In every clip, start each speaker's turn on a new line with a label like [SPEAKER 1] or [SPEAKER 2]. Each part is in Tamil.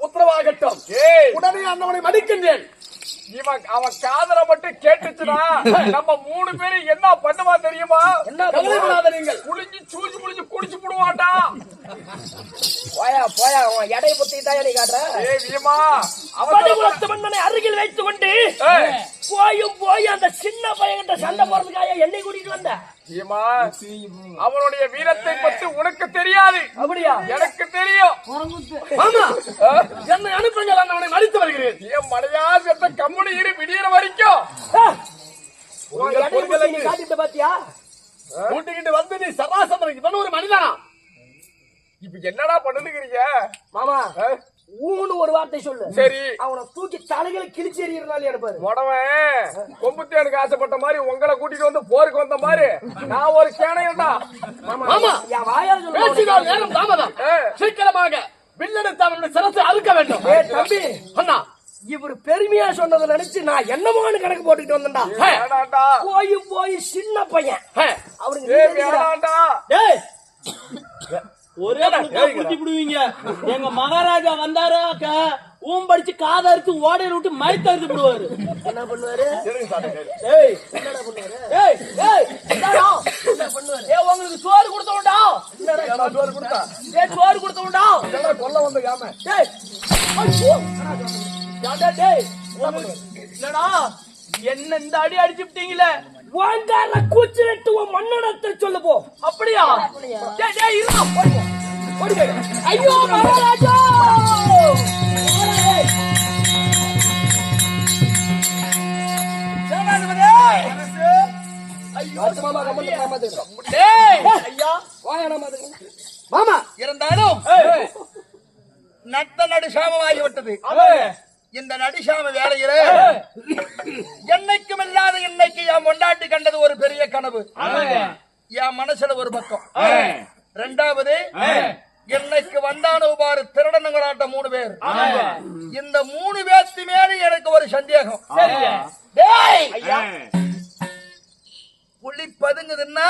[SPEAKER 1] உத்தரவாகட்டும்.
[SPEAKER 2] ஏய்.
[SPEAKER 1] உடனே அண்ணவனை மடிக்கின்றேன்
[SPEAKER 2] இவன் அவன் காதல மட்டும் கேட்டுச்சுனா நம்ம மூணு பேரும் என்ன பண்ணுவான் தெரியுமா?
[SPEAKER 1] என்ன நீங்கள்.
[SPEAKER 2] குளிஞ்சு சூச்சு குளிஞ்சு குடிச்சு புடுவான்டா.
[SPEAKER 3] போயா போயா உன் எடை புத்தி தான் காட்டுற?
[SPEAKER 2] அவன்
[SPEAKER 3] அருகில் வைத்துக் கொண்டு போயும் போய் அந்த சின்ன பையன்கிட்ட சண்டை போறதுக்காக என்னை கூட்டிட்டு வந்த?
[SPEAKER 2] வீமா அவனுடைய வீரத்தை பத்தி உனக்கு தெரியாது.
[SPEAKER 3] அப்படியா?
[SPEAKER 2] எனக்கு தெரியும்?
[SPEAKER 1] என்னை அனுப்புங்கள் அண்ணவனை மடித்து வருகிறேன்
[SPEAKER 2] என் மடையா செத்த கம்முனு இரு விடியற வரைக்கும்.
[SPEAKER 3] காட்டிட்டு பாத்தியா?
[SPEAKER 1] கூட்டிக்கிட்டு வந்து நீ சராசரம் இவன் ஒரு மனிதனா?
[SPEAKER 2] இப்ப என்னடா பண்ணுகிறீங்க
[SPEAKER 3] மாமா? ஊன்னு ஒரு வார்த்தை சொல்லு.
[SPEAKER 2] சரி.
[SPEAKER 3] அவனை தூக்கி தலைகளை கிழிச்சு எறியறனாலே எடுப்பாரு.
[SPEAKER 2] உடவன் கொம்புத்தேனுக்கு ஆசைப்பட்ட மாதிரி உங்களை கூட்டிட்டு வந்து போருக்கு வந்த மாதிரி. நான் ஒரு கேனையண்டா
[SPEAKER 1] ஆமா.
[SPEAKER 3] என் வாயால் சொல்லு
[SPEAKER 1] பேசினால் நேரம் தாமதம். சீக்கிரமாக வில்லெடுத்து அவனுடைய சிரத்தை அறுக்க வேண்டும்.
[SPEAKER 3] ஏ தம்பி.
[SPEAKER 1] அண்ணா.
[SPEAKER 3] இவர் பெருமையா சொன்னதை நினைச்சு நான் என்னமோன்னு கணக்கு போட்டுட்டு வந்தேன்டா. போய் போய் சின்ன பையன்.
[SPEAKER 1] ஹே,
[SPEAKER 4] ஒரே குத்தி விடுவீங்க? எங்க மகாராஜா வந்தாராக்க ஊம் படிச்சு காதை அறுத்து ஓடையில விட்டு மயத்த அறுத்து விடுவாரு.
[SPEAKER 3] என்ன பண்ணுவாரு?
[SPEAKER 4] ஏய்
[SPEAKER 3] என்னடா பண்ணுவாரு?
[SPEAKER 4] ஏய் ஏய்
[SPEAKER 3] என்னடா? என்ன பண்ணுவாரு?
[SPEAKER 4] ஏய் உங்களுக்கு சோறு கொடுத்த உண்டா
[SPEAKER 2] ஏடா சோறு கொடுத்தா?
[SPEAKER 4] ஏய் சோறு கொடுத்த உண்டா
[SPEAKER 2] என்னடா கொல்ல வந்த யாம?
[SPEAKER 4] டேய் ஐயோ ஏன்டா டேய் இல்லடா என்ன இந்த அடி அடிச்சுட்டீங்களே
[SPEAKER 3] வாங்கார கூச்சு நட்டு உன் மன்னடத்தை சொல்லு போ
[SPEAKER 4] அப்படியா
[SPEAKER 3] ஐயோ மகாராஜா! மாமா கம்மட்டு மாமாத்துக்கு
[SPEAKER 4] டேய்! ஐயா
[SPEAKER 5] இந்த நடுசாம வேலையில என்னைக்கும் இல்லாத இன்னைக்கு என் கொண்டாட்டி கண்டது ஒரு பெரிய கனவு. என் மனசுல ஒரு பக்கம். ரெண்டாவது என்னைக்கு வந்தானு பாரு திருடனுங்களாட்ட மூணு பேர். இந்த மூணு பேர்த்து மேல எனக்கு ஒரு சந்தேகம். புலி பதுங்குதுன்னா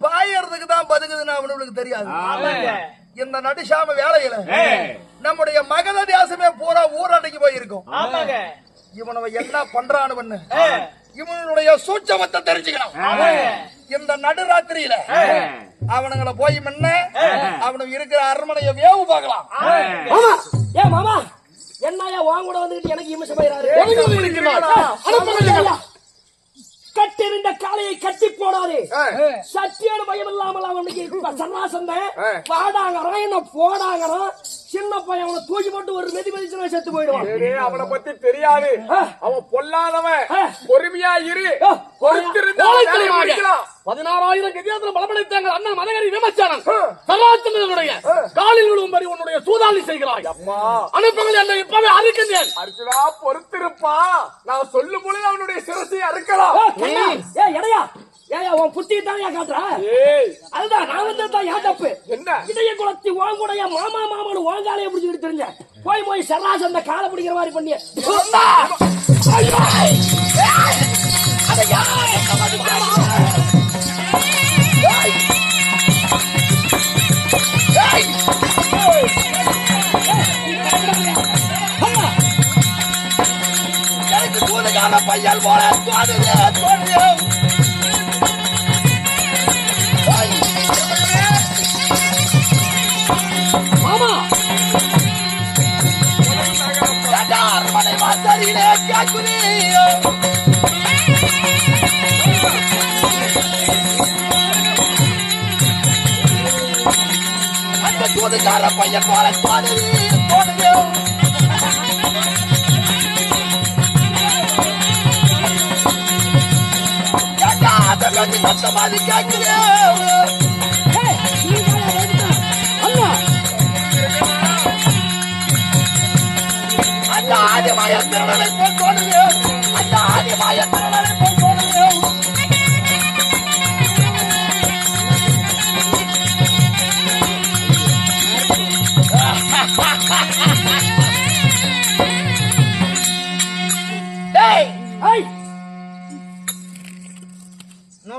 [SPEAKER 5] பாயறதுக்கு தான் பதுங்குதுன்னு அவனுக்கு தெரியாது. இந்த நடுசாம வேலையில நம்முடைய மகத தேசமே பூரா ஊரடங்கி போயிருக்கும்.
[SPEAKER 4] ஆமாங்க.
[SPEAKER 5] இவனவ என்ன பண்றான்னு பண்ணு இவனுடைய சூட்சமத்தை தெரிஞ்சுக்கணும். இந்த நடுராத்திரியில அவனுங்களை போய் முன்ன அவனுக்கு இருக்கிற அரண்மனையை வேவு பார்க்கலாம்.
[SPEAKER 1] மாமா.
[SPEAKER 3] ஏ மாமா. என்னையா வாங்க கூட வந்துட்டு எனக்கு இமிஷம்.
[SPEAKER 1] அனுப்புங்கள்.
[SPEAKER 3] கட்டிருந்த காளையை கட்டி போடாதே. சத்தியான பயம் இல்லாமல் அவனுக்கு சன்னாசந்த வாடாங்கறான் என்ன போடாங்கறான் சின்ன பையன் அவனை தூக்கி போட்டு ஒரு மெதி மெதிச்சுனா செத்து போயிடுவான்.
[SPEAKER 2] அவனை பத்தி தெரியாது. அவன் பொல்லாதவன். பொறுமையா இரு.
[SPEAKER 1] பதினாறாயிரம் கதியாத்திரம் பலமடைத்தாங்க அண்ணன் மதகரி விமர்சனம். சராசனுடைய காலில் விழும்படி உன்னுடைய சூதாளி செய்கிறாய்.
[SPEAKER 2] அம்மா
[SPEAKER 1] அனுப்புங்கள் என்னை இப்பவே அறிக்கின்றேன்.
[SPEAKER 2] அர்ஜுனா பொறுத்திருப்பா. நான் சொல்லும் பொழுது அவனுடைய சிரசை அறுக்கலாம்.
[SPEAKER 3] ஏ, எடையா. ஏயா உன் புத்தி தான் காட்டுற
[SPEAKER 2] ஏய்
[SPEAKER 3] அதுதான் நான் வந்து தான் ஏன் தப்பு
[SPEAKER 2] என்ன
[SPEAKER 3] இதய குலத்தி வாங்குடைய மாமா மாமான்னு வாங்காலைய பிடிச்சிட்டு தெரிஞ்ச போய் போய் சராச அந்த காலை பிடிக்கிற மாதிரி பண்ணி
[SPEAKER 5] பையன் போல தோணுது தோணுது அந்த தூதுக்கார பையன் போல தோணுது தோணுது கட்டி சத்த மாதிரி கேக்குது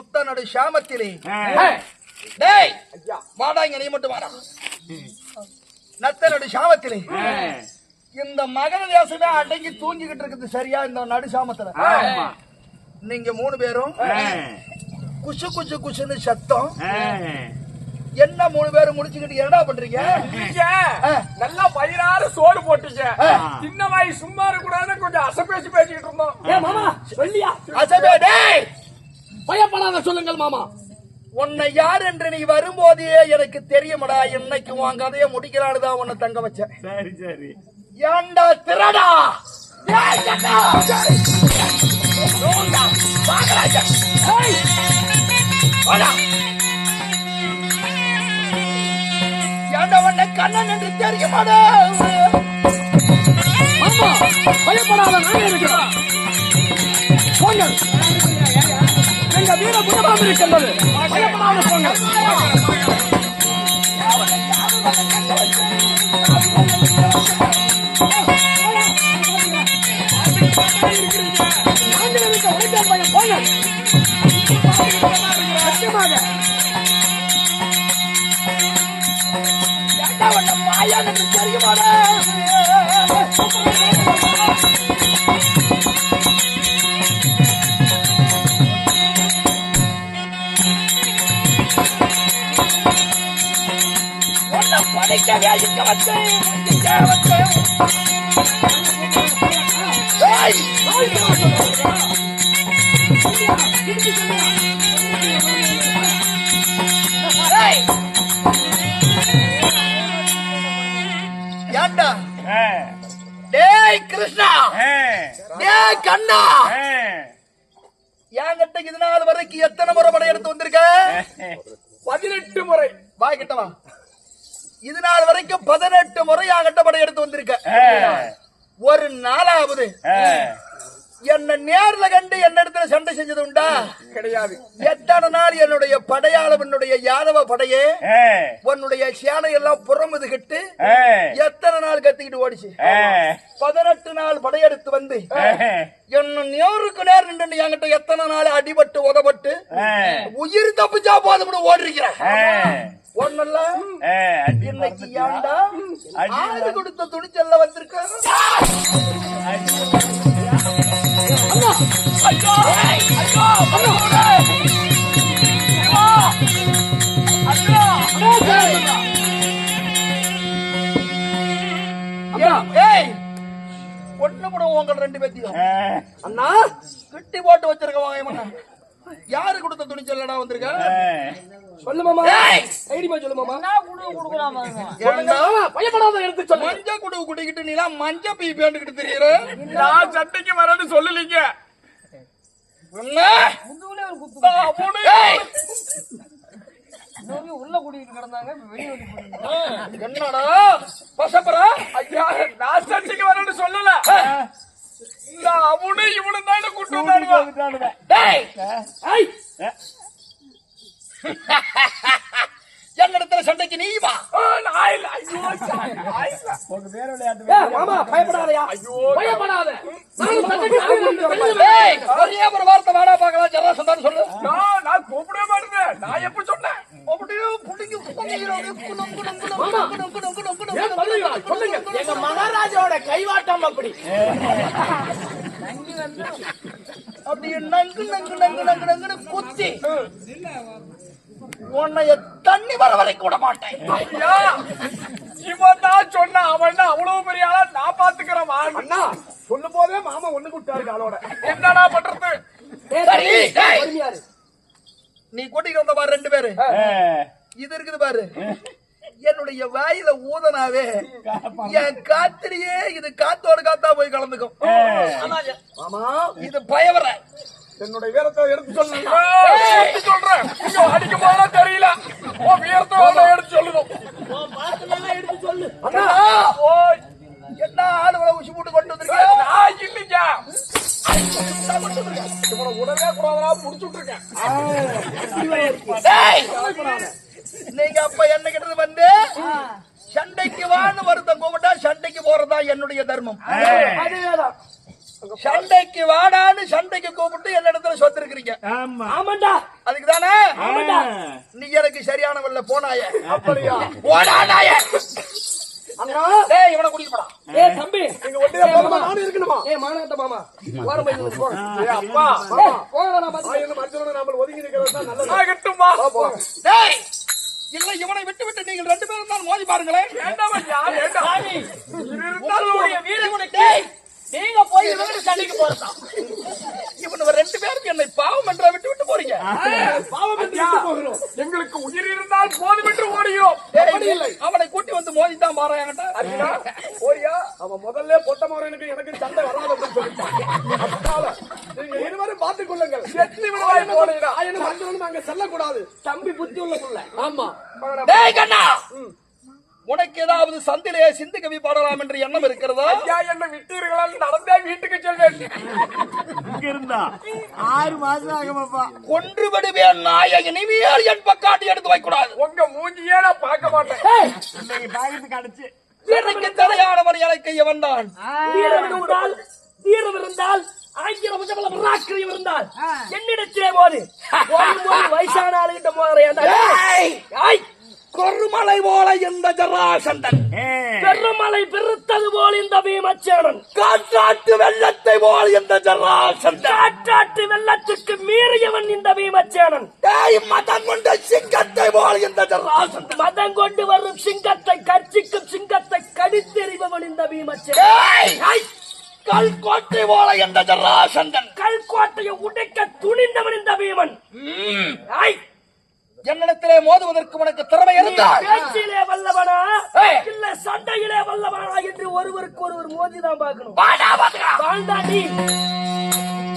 [SPEAKER 5] நுத்த நடு சாமத்திலே டேய் வாடா இங்க நீ மட்டும் வாடா. நத்தனோட சாமத்திலே இந்த மகர தேசமே அடங்கி தூங்கிக்கிட்டு இருக்குது சரியா இந்த நடு சாமத்துல? நீங்க மூணு பேரும் குசு குசு குசுன்னு சத்தம். என்ன மூணு பேரும் முடிச்சுக்கிட்டு என்னடா பண்றீங்க?
[SPEAKER 2] நல்லா பயிராறு சோறு போட்டீங்க சின்ன வாய் சும்மா இருக்கக்கூடாதுன்னு கொஞ்சம் அசப்பேசி பேசிக்கிட்டு இருந்தோம்.
[SPEAKER 3] ஏ
[SPEAKER 1] பயப்படாத சொல்லுங்கள் மாமா.
[SPEAKER 5] உன்னை யார் என்று நீ வரும்போதே எனக்கு தெரியுமடா. இன்னைக்கு உன் கதையை முடிக்கலான்னு தான் உன்னை தங்க வச்சேன்.
[SPEAKER 4] சரி சரி.
[SPEAKER 5] ஏண்டா திரடா? கண்ணன் என்று தெரியுமாடா?
[SPEAKER 1] மாமா பயப்படாத நானே இருக்கிறோம் போங்க வீர குணமாக இருக்கின்றது பயப்படாமல் போங்க
[SPEAKER 5] ஏண்டா டேய் கிருஷ்ணா டேய் கண்ணா என்கிட்ட இது நாள் வரைக்கும் எத்தனை முறை படையெடுத்து வந்திருக்க
[SPEAKER 2] பதினெட்டு முறை
[SPEAKER 5] வாய் கிட்ட இது நாள் வரைக்கும் பதினெட்டு முறை என்கிட்ட படையெடுத்து வந்திருக்க. ஒரு நாளாவது என்ன நேர்ல கண்டு என்ன இடத்துல சண்டை செஞ்சது உண்டா?
[SPEAKER 2] கிடையாது.
[SPEAKER 5] எத்தனை நாள் என்னுடைய படையாளவனுடைய யாதவ படையே உன்னுடைய சேனை எல்லாம் புறமுதுகிட்டு எத்தனை நாள் கத்திக்கிட்டு ஓடிச்சு? பதினெட்டு நாள் படையெடுத்து வந்து என்ன நேருக்கு நேர் நின்று என்கிட்ட எத்தனை நாள் அடிபட்டு உதப்பட்டு உயிர் தப்பிச்சா போதும்னு ஓடிருக்கிறேன். ஒன்னெல்லாம் இன்னைக்கு ஆறு கொடுத்த துணிச்சல்ல வந்திருக்க ஏய்! ஒண்ணு கூட உங்க ரெண்டு பேத்தையும்
[SPEAKER 3] அண்ணா
[SPEAKER 5] கட்டி போட்டு வச்சிருக்கவங்க. யாரு கொடுத்த துணிச்சல்லடா வந்திருக்க?
[SPEAKER 3] சொல்லு மாமா.
[SPEAKER 5] ஏய்!
[SPEAKER 3] தைரியமா சொல்லு மாமா?
[SPEAKER 1] பயப்படாத எடுத்து சொல்லு.
[SPEAKER 5] மஞ்ச குடு குடிக்கிட்டு நீலாம் மஞ்ச பீ பேண்டுகிட்டு தெரியுற?
[SPEAKER 2] நான் சட்டைக்கு வரேன்னு சொல்லலீங்க.
[SPEAKER 5] என்ன? ஏய்! என்னடா? பசப்பரா?
[SPEAKER 2] ஐயா நான் சட்டைக்கு வரேன்னு சொல்லல. இந்த அவனு இவனு தானே கூட்டு
[SPEAKER 5] என்னிடத்துல சண்டைக்கு நீ வா
[SPEAKER 2] ஆ, நான் இல்ல. ஐயோ, நான் இல்ல.
[SPEAKER 3] ஏய், மாமா பயப்படாதயா
[SPEAKER 1] பயப்படாத
[SPEAKER 5] ஒரே ஒரு வார்த்தை வாடா ஜரா சொல்லு
[SPEAKER 2] நான் நான் கூப்பிடவே மாட்டேன் நான் எப்ப சொன்னேன்
[SPEAKER 5] அப்படியே புடிங்கி
[SPEAKER 1] சொல்லுங்க.
[SPEAKER 4] எங்க மகாராஜாவோட கைவாட்டம் அப்படி
[SPEAKER 5] அப்படியே நங்கு நங்கு நங்கு நங்கு நங்குன்னு குத்தி உன்னைய தண்ணி வர வரைக்கும் விட மாட்டேன்.
[SPEAKER 2] ஐயா இவன் தான் சொன்ன அவன் அவ்வளவு பெரிய ஆளா நான் பாத்துக்கிறேன்
[SPEAKER 1] அண்ணா சொல்லும் போதே மாமா ஒண்ணு விட்டாரு ஆளோட
[SPEAKER 2] என்னடா பண்றது.
[SPEAKER 5] நீ கூட்டிட்டு வந்த பாரு ரெண்டு பேரு. இது இருக்குது பாரு. என்னுடைய வாயில ஊதனாவே என் காத்திலேயே இது காத்தோட காத்தா போய் கலந்துக்கும்.
[SPEAKER 3] மாமா
[SPEAKER 5] இது பயவர.
[SPEAKER 1] என்னுடைய வீரத்தை எடுத்து
[SPEAKER 2] சொல்றேன். அடிக்க போனா தெரியல. உன் வீரத்தை வந்து எடுத்து சொல்லணும்
[SPEAKER 4] எடுத்து சொல்லு.
[SPEAKER 3] அண்ணா!
[SPEAKER 2] ஓய்
[SPEAKER 5] என்ன ஆளுகளை உச்சி போட்டு கொண்டு வந்திருக்கேன்
[SPEAKER 2] நான் இல்லைங்க. இவனை உடனே கூடாதா முடிச்சுட்டு இருக்கேன்
[SPEAKER 5] டேய்! நீங்க அப்ப என்ன கிட்ட வந்து? சண்டைக்கு வான்னு வருத்தம் கூப்பிட்டா சண்டைக்கு போறதா என்னுடைய தர்மம்.
[SPEAKER 3] அதேதான்.
[SPEAKER 5] சண்டைக்கு வாடான்னு சண்டைக்கு கூப்பிட்டு என்னிடத்துல சொத்து இருக்கிறீங்க
[SPEAKER 4] ஆமா.
[SPEAKER 3] ஆமாண்டா.
[SPEAKER 5] அதுக்கு தானே நீ எனக்கு சரியானவல்ல போனாய.
[SPEAKER 3] அப்படியா?
[SPEAKER 5] போடானாய
[SPEAKER 3] அண்ணா.
[SPEAKER 5] டேய் இவனை கூட்டிட்டு போடா.
[SPEAKER 3] ஏ தம்பி.
[SPEAKER 2] நீங்க ஒட்டியா போகமா நானும் இருக்கணுமா?
[SPEAKER 3] ஏ மானகட்ட மாமா. ஓரம் போய் போங்க
[SPEAKER 2] ஏய் அப்பா.
[SPEAKER 3] ஏய், போங்கடா நான் பாத்து
[SPEAKER 2] மனுஷனோட நாம ஒதுங்கி நிக்கிறது தான் நல்லது. ஆகட்டும்மா.
[SPEAKER 5] டேய். இல்லை இவனை விட்டு விட்டு நீங்கள் ரெண்டு பேரும் தான் மோதி பாருங்களேன்.
[SPEAKER 2] வேண்டாம் ஐயா வேண்டாம் இருந்தாலும்
[SPEAKER 4] நீங்க போய் சண்டைக்கு போறதா?
[SPEAKER 5] இவன் ரெண்டு பேரும் என்னை பாவம் என்ற விட்டு விட்டு போறீங்க.
[SPEAKER 2] பாவம் போகிறோம். எங்களுக்கு உயிர் இருந்தால் போதும் என்று ஓடுகிறோம்.
[SPEAKER 5] அப்படி இல்லை. அவனை கூட்டி வந்து மோதி தான் பாருங்கிட்ட
[SPEAKER 2] அர்ஜுனா, போறியா அவன் முதல்ல பொட்டமாறனுக்கு எனக்கு சண்டை வராது அப்படின்னு சொல்லிட்டான். நீங்க இருவரும் பார்த்துக் கொள்ளுங்கள். எத்தனை விடவாய் ஆயிரம் மஞ்சளும் அங்க செல்லக்கூடாது.
[SPEAKER 3] தம்பி புத்தி உள்ள
[SPEAKER 2] ஆமா.
[SPEAKER 5] டேய் கண்ணா! ஏதாவது சந்திலே சிந்து கவி பாடலாம் என்று எண்ணம் இருக்கிறதா?
[SPEAKER 2] ஐயா என்ன விட்டீர்களால் நடந்தே வீட்டுக்கு செல்வேன்.
[SPEAKER 6] இங்க இருந்தா ஆறு மாசம் ஆகுமாப்பா.
[SPEAKER 5] கொன்று விடுவேன் நாயை இனிமேல் என் பக்காட்டி எடுத்து வைக்கூடாது
[SPEAKER 2] உங்க மூஞ்சியே நான் பார்க்க மாட்டேன்.
[SPEAKER 6] இன்னைக்கு பாக்கிறதுக்கு அடிச்சு
[SPEAKER 5] எனக்கு தலையானவன் எனக்கு எவன் தான்.
[SPEAKER 3] வீரம் இருந்தால் வீரம் இருந்தால் ஆயிரம் முதல்ல பராக்கிரியம் இருந்தால் என்னிடத்திலே போது வயசான ஆளுகிட்ட போகிறேன்.
[SPEAKER 5] கொருமலை போல இந்த ஜராசந்தன்.
[SPEAKER 3] பெருமலை பெருத்தது போல் இந்த பீமச்சேனன்.
[SPEAKER 5] காற்றாட்டு வெள்ளத்தை போல் இந்த ஜராசந்தன்.
[SPEAKER 3] காற்றாட்டு வெள்ளத்துக்கு மீறியவன் இந்த பீமச்சேனன்.
[SPEAKER 5] டேய் மதம் கொண்ட சிங்கத்தை போல் இந்த ஜராசந்தன்.
[SPEAKER 3] மதம் கொண்டு வரும் சிங்கத்தை கர்ச்சிக்கும் சிங்கத்தை கடித்தெறிபவன் இந்த பீமச்சேனன்.
[SPEAKER 5] டேய் கல் கோட்டை போல இந்த ஜராசந்தன்.
[SPEAKER 3] கல்கோட்டையை உடைக்க துணிந்தவன் இந்த பீமன். ஐ,
[SPEAKER 5] என்னிடத்திலே மோதுவதற்கு உனக்கு திறமை இருந்தால்.
[SPEAKER 3] பேச்சிலே வல்லவனா. இல்ல சண்டையிலே வல்லவனா என்று ஒருவருக்கு ஒருவர் மோதிதான் பார்க்கணும்.
[SPEAKER 5] வாடா பாத்துக்கா
[SPEAKER 3] வாழ்ந்தாண்டி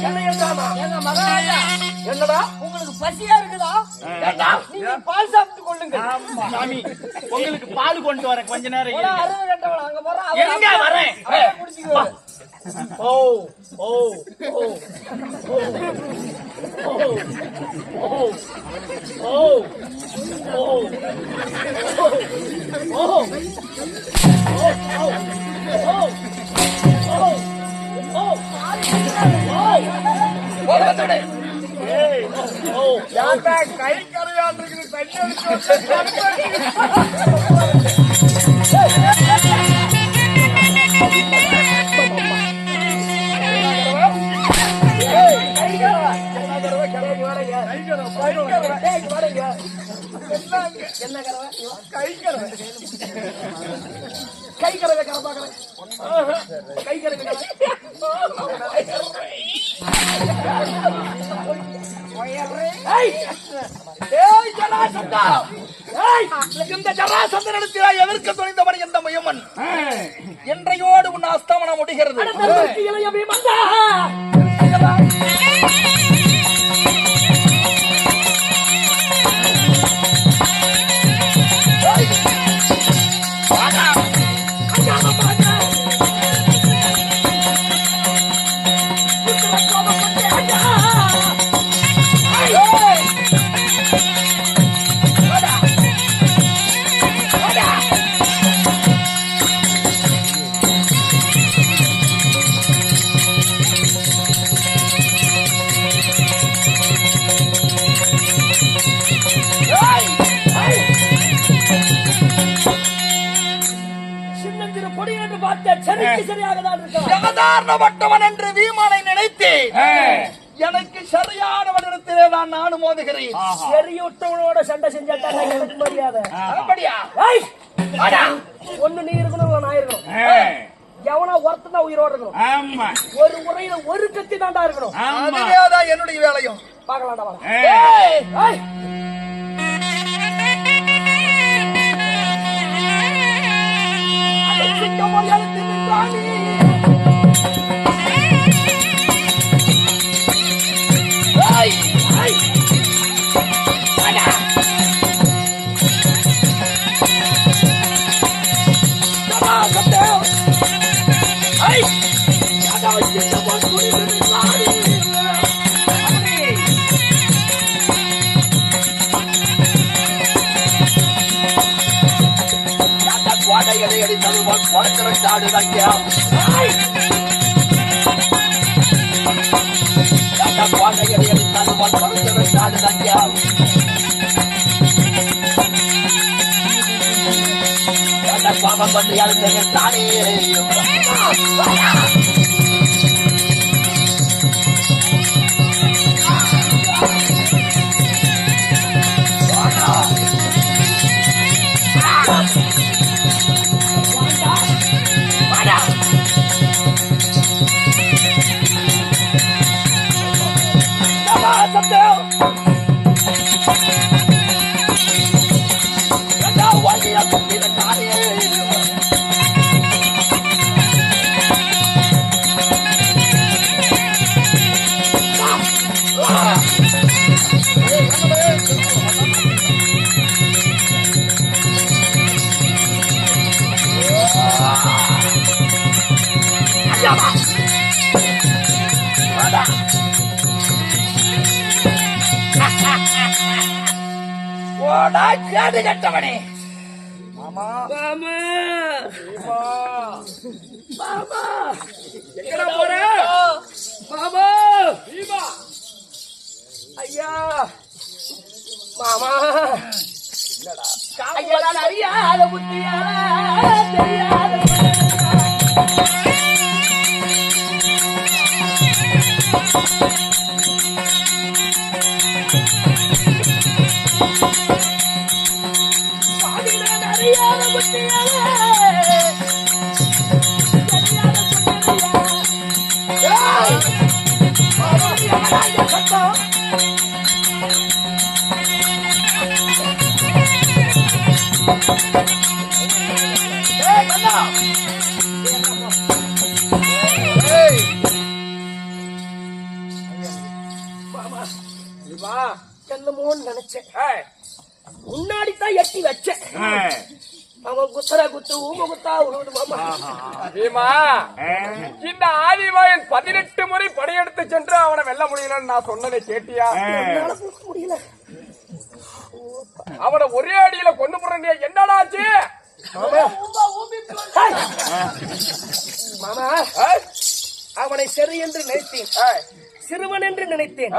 [SPEAKER 3] என்னையதாமா
[SPEAKER 4] எங்க மகாராஜா?
[SPEAKER 3] என்னடா?
[SPEAKER 4] உங்களுக்கு பசியா இருக்குதா? பால் சாப்பிட்டு கொள்ளுங்க சாமி உங்களுக்கு பால் கொண்டு வரேன் கொஞ்ச நேரம்.
[SPEAKER 3] அறுபது கட்டவளா அங்க
[SPEAKER 4] வரேன்.
[SPEAKER 3] குடிச்சுக்குவாரு
[SPEAKER 4] ஓ ஓ ஓ ஓ ஓ ஓ ஓ
[SPEAKER 5] போது வந்துவிடு.
[SPEAKER 2] கை கரையான் இருக்குது தண்ணி அடிச்சு
[SPEAKER 3] கை கரை பாக்குறேன் கை கரை
[SPEAKER 5] ஜராசந்தனிடத்திலே எதிர்க்க துணிந்தவன் இந்த முயமன்? என்றையோடு உன் அஸ்தமனம் முடிகிறது சாதாரணப்பட்டவன் என்று வீமனை நினைத்தேன். எனக்கு சரியானவனிடத்திலே தான் நானும் மோதுகிறேன்.
[SPEAKER 3] எரியூட்டவனோட சண்டை செஞ்சாட்டா எனக்கு மரியாதை.
[SPEAKER 5] அப்படியா!
[SPEAKER 3] ஒண்ணு நீ இருக்கணும் நான் இருக்கணும். எவனா ஒருத்தன் தான் உயிரோட இருக்கணும்.
[SPEAKER 6] ஆமா.
[SPEAKER 3] ஒரு முறையில ஒரு கத்தி தாண்டா இருக்கணும்.
[SPEAKER 6] ஆமா.
[SPEAKER 5] அதுவேதான் என்னுடைய வேலையும்.
[SPEAKER 3] பார்க்கலாம்டா
[SPEAKER 5] குளத்திரை சாடுதையா அந்த கோடைகளை அடித்தது போல் குளத்திரை சாடுதையா அந்த
[SPEAKER 3] அவன் கொண்டு அழுத்தங்கள் தானே
[SPEAKER 5] கேடு கட்டவனே.
[SPEAKER 3] மாமா.
[SPEAKER 2] எங்கடா போற?
[SPEAKER 3] மாமா.
[SPEAKER 2] தீபா
[SPEAKER 3] ஐயா. மாமா. ஐயா நான் அறியாத புத்தியா தெரியாத
[SPEAKER 2] தீபா
[SPEAKER 3] என்னமோன்னு நினைச்சேன். முன்னாடி தான் எட்டி வச்சேன். அவன் குத்துற குத்து ஊம குத்தா
[SPEAKER 2] பீமா இந்த ஆதிவாயன் பதினெட்டு முறை படையெடுத்து சென்று அவனை வெல்ல முடியலன்னு நான் சொன்னதை கேட்டியா?
[SPEAKER 3] முடியல.
[SPEAKER 2] அவனை ஒரே அடியில கொண்டு போறேன் என்னடாச்சு!
[SPEAKER 3] மாமா. அவனை சரி என்று நினைத்தேன். சிறுவன் என்று நினைத்தேன்.